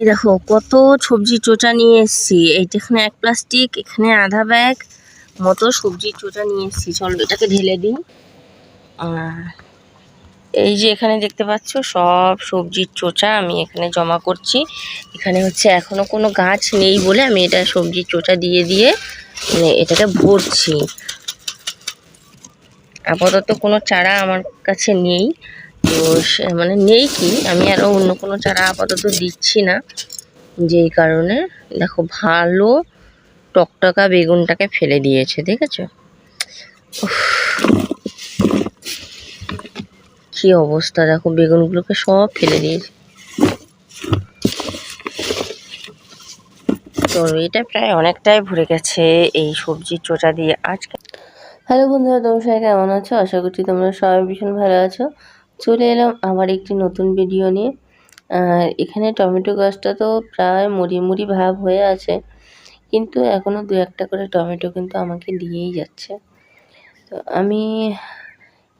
দেখো, কত সবজি চোচা নিয়ে এসেছি। এইটা এখানে এক প্লাস্টিক, এখানে আধা ব্যাগ, মতো সবজির চোচা নিয়ে এসেছি। চলো এটাকে ঢেলে দিই। আর এই যে এখানে দেখতে পাচ্ছ, সব সবজির চোচা আমি এখানে জমা করছি। এখানে হচ্ছে এখনও কোনো গাছ নেই বলে আমি এটা সবজির চোচা দিয়ে দিয়ে মানে এটাকে ভরছি। আপাতত কোনো চারা আমার কাছে নেই। তো সে- মানে নেই কি? আমি আরও অন্য কোনো চারা আপাতত দিচ্ছি না। যেই কারণে দেখো ভালো টকটকা বেগুনটাকে ফেলে দিয়েছে, দেখেছ? কি অবস্থা, দেখো বেগুনগুলোকে সব ফেলে দিয়েছে। তো এটা প্রায় অনেকটাই ভরে গেছে এই সবজির চোচা দিয়ে। আজকে হ্যালো বন্ধুরা, তোমরা সবাই কেমন আছো? আশা করছি তোমরা সবাই ভীষণ ভালো আছো। চলে এলাম আমার একটি নতুন ভিডিও নিয়ে। আর এখানে টমেটো গাছটা তো প্রায় মুড়ি মুড়ি ভাব হয়ে আছে, কিন্তু এখনও দু একটা করে টমেটো কিন্তু আমাকে দিয়েই যাচ্ছে। তো আমি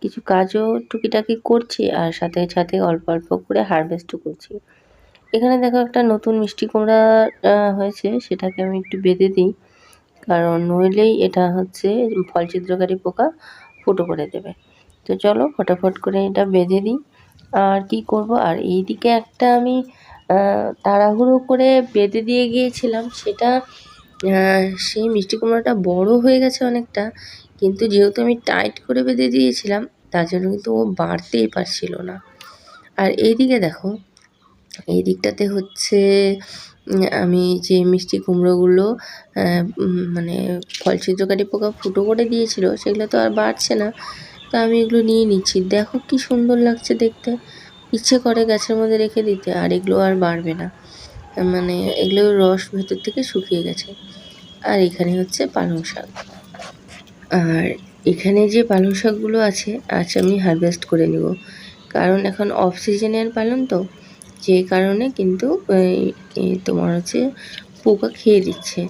কিছু কাজও টুকিটাকি করছি আর সাথে সাথে অল্প অল্প করে হারভেস্টও করছি। এখানে দেখো একটা নতুন মিষ্টি কুমড়া হয়েছে, সেটাকে আমি একটু বেঁধে দিই, কারণ নইলেই এটা হচ্ছে ফল ছিদ্রকারী পোকা ফুটো করে দেবে। তো চলো ফটাফট করে এটা বেঁধে দিই। আর কি করব? আর এইদিকে একটা আমি তাড়াহুড়ো করে বেঁধে দিয়ে গিয়েছিলাম। সেটা সেই মিষ্টি কুমড়োটা বড় হয়ে গেছে অনেকটা, কিন্তু যেহেতু আমি টাইট করে বেঁধে দিয়েছিলাম, তার জন্য কিন্তু ও বাড়তেই পারছিল না। আর এইদিকে দেখো এই দিকটাতে হচ্ছে আমি যে মিষ্টি কুমড়োগুলো মানে ফল ছিদ্রকারী পোকা ফুটো করে দিয়েছিল, সেগুলো তো আর বাড়ছে না। তো আমি এগুলো নিয়ে নিচ্ছি। দেখো কি সুন্দর লাগছে দেখতে। ইচ্ছে করে গাছের মধ্যে রেখে দিতে, আর এগুলো আর বাড়বে না। মানে এগুলোর রস ভেতর থেকে শুকিয়ে গেছে। আর এখানে হচ্ছে পালং শাক। আর এখানে যে পালং শাকগুলো আছে, আজ আমি হারভেস্ট করে নেব। কারণ এখন অফ সিজনের পালন তো, যে কারণে কিন্তু তোমার হচ্ছে পোকা খেয়ে দিচ্ছে।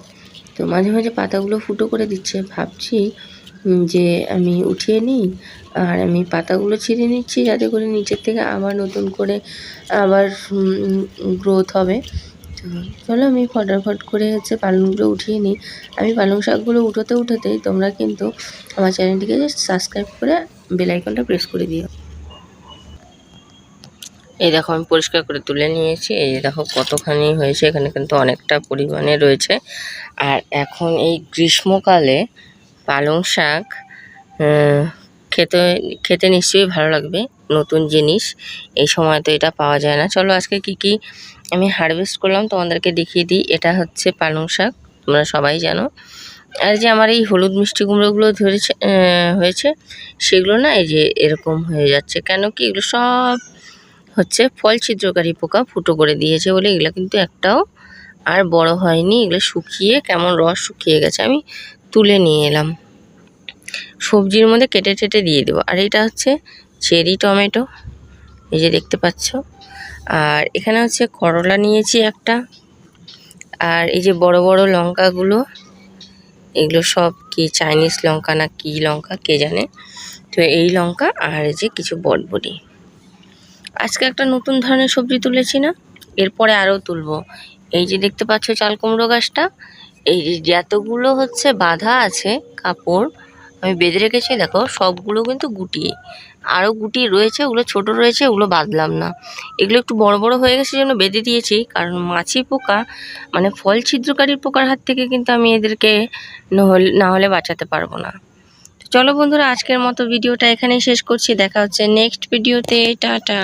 তো মাঝে মাঝে পাতাগুলো ফুটো করে দিচ্ছে। ভাবছি যে আমি উঠিয়ে নিই আর আমি পাতাগুলো ছিঁড়ে নিচ্ছি যাতে করে নিচের থেকে আবার নতুন করে আবার গ্রোথ হবে। চলো আমি ফটাফট করে হচ্ছে পালংগুলো উঠিয়ে নিই। আমি পালং শাকগুলো উঠোতে উঠোতেই তোমরা কিন্তু আমার চ্যানেলটিকে সাবস্ক্রাইব করে বেল আইকনটা প্রেস করে দিও। এই দেখো আমি পরিষ্কার করে তুলে নিয়েছি। এই দেখো কতখানি হয়েছে, এখানে কিন্তু অনেকটা পরিমাণে রয়েছে। আর এখন এই গ্রীষ্মকালে পালং শাক খেতে খেতে নিশ্চয়ই ভালো লাগবে, নতুন জিনিস। এই সময় তো এটা পাওয়া যায় না। চলো আজকে কি কি আমি হারভেস্ট করলাম তোমাদেরকে দেখিয়ে দিই। এটা হচ্ছে পালং শাক, তোমরা সবাই জানো। আর যে আমার এই হলুদ মিষ্টি কুমড়োগুলো ধরেছে হয়েছে, সেগুলো না এই যে এরকম হয়ে যাচ্ছে। কেন কি এগুলো সব হচ্ছে ফল ছিদ্রকারী পোকা, ফুটো করে দিয়েছে বলে। এগুলো কিন্তু একটাও আর বড় হয়নি। এগুলো শুকিয়ে কেমন রস শুকিয়ে গেছে। আমি তুলে নিয়ে এলাম। সবজির মধ্যে কেটে টেটে দিয়ে দেবো। আর এটা হচ্ছে চেরি টমেটো, এই যে দেখতে পাচ্ছ। আর এখানে হচ্ছে করলা নিয়েছি একটা। আর এই যে বড় বড় লঙ্কাগুলো, এগুলো সব কি চাইনিজ লঙ্কা না কি লঙ্কা, কে জানে? তো এই লঙ্কা আর এই যে কিছু বটবটি। আজকে একটা নতুন ধরনের সবজি তুলেছি না, এরপরে আরও তুলবো। এই যে দেখতে পাচ্ছ চাল কুমড়ো গাছটা এই যতগুলো হচ্ছে বাঁধা আছে কাপড়, আমি বেঁধে রেখেছি, দেখো, সবগুলো কিন্তু গুটি আরও গুটি রয়েছে, ওগুলো ছোট রয়েছে, ওগুলো বাঁধলাম না। এগুলো একটু বড় বড় হয়ে গেছে জন্য বেঁধে দিয়েছি, কারণ মাছি পোকা মানে ফল ছিদ্রকারীর পোকার হাত থেকে কিন্তু আমি এদেরকে না হলে বাঁচাতে পারব না। চলো বন্ধুরা, আজকের মতো ভিডিওটা এখানেই শেষ করছি। দেখা হচ্ছে নেক্সট ভিডিওতে। টাটা।